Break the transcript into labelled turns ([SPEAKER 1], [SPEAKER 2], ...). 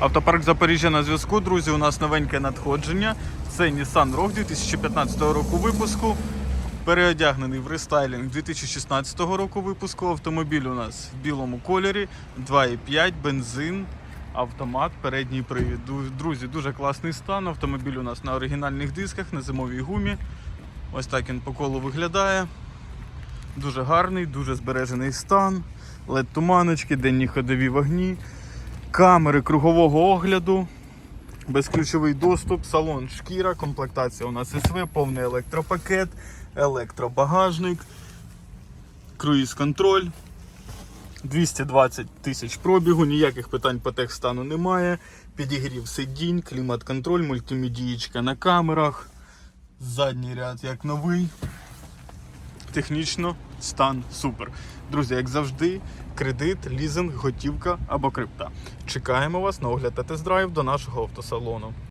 [SPEAKER 1] Автопарк Запоріжжя на зв'язку. Друзі, у нас новеньке надходження. Це Nissan Rogue 2015 року випуску. Переодягнений в рестайлінг 2016 року випуску. Автомобіль у нас в білому кольорі, 2,5, бензин, автомат, передній привід. Друзі, дуже класний стан. Автомобіль у нас на оригінальних дисках, на зимовій гумі. Ось так він по колу виглядає. Дуже гарний, дуже збережений стан. led туманочки, денні ходові вогні, камери кругового огляду, безключовий доступ, салон шкіра, комплектація у нас СВ, повний електропакет, електробагажник, круїз-контроль. 220 тисяч пробігу, ніяких питань по техстану немає. Підігрів сидінь, клімат-контроль, мультимедієчка на камерах. Задній ряд як новий. Технічно стан супер. Друзі, як завжди, кредит, лізинг, готівка або крипта. Чекаємо вас на огляд та тест-драйв до нашого автосалону.